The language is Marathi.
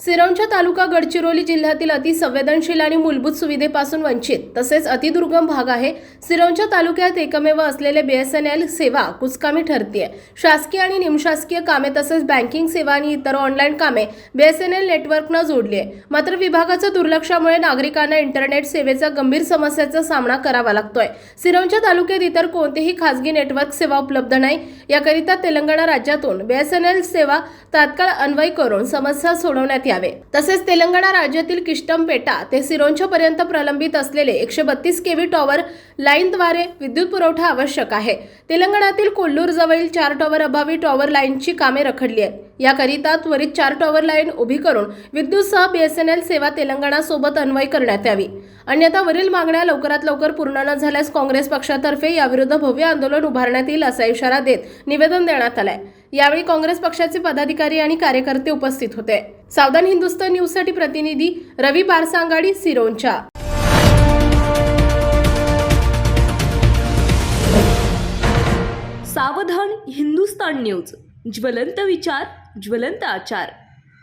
सिरोंच्या तालुका गडचिरोली जिल्ह्यातील अतिसंवेदनशील आणि मूलभूत सुविधेपासून वंचित तसेच अतिदुर्गम भाग आहे. सिरोंच्या तालुक्यात एकमेव असलेले बीएसएनएल सेवा कुचकामी ठरतीये. शासकीय आणि निमशासकीय कामे तसेच बँकिंग सेवा आणि इतर ऑनलाईन कामे बीएसएनएल नेटवर्कनं जोडली आहे मात्र विभागाच्या दुर्लक्षामुळे नागरिकांना इंटरनेट सेवेचा गंभीर समस्येचा सामना करावा लागतोय. सिरोंच्या तालुक्यात इतर कोणतीही खासगी नेटवर्क सेवा उपलब्ध नाही. याकरिता तेलंगणा राज्यातून बीएसएनएल सेवा तात्काळ अन्वय करून समस्या सोडवण्यात यावे. तसेच तेलंगणा राज्यातील किष्टमपेटा ते सिरोंचा पर्यंत प्रलंबित असलेले एकशे बत्तीस केव्ही टॉवर लाईनद्वारे विद्युत पुरवठा आवश्यक आहे. तेलंगणातील कोल्लूर जवळील चार टॉवर अभावी टॉवर लाईनची कामे रखडली आहेत. याकरिता त्वरित चार टॉवर लाईन उभी करून विद्युतसह बीएसएनएल सेवा तेलंगणासोबत अन्वय करण्यात यावी. अन्यथा वरील मागण्या लवकरात लवकर पूर्ण न झाल्यास काँग्रेस पक्षातर्फे याविरुद्ध भव्य आंदोलन उभारण्यात येईल असा इशारा देत निवेदन देण्यात आलाय. यावेळी काँग्रेस पक्षाचे पदाधिकारी आणि कार्यकर्ते उपस्थित होते. सावधान हिंदुस्तान न्यूजसाठी प्रतिनिधी रवी बारसांगाडी सिरोंचा. सावधान हिंदुस्तान न्यूज. ज्वलंत विचार ज्वलंत आचार.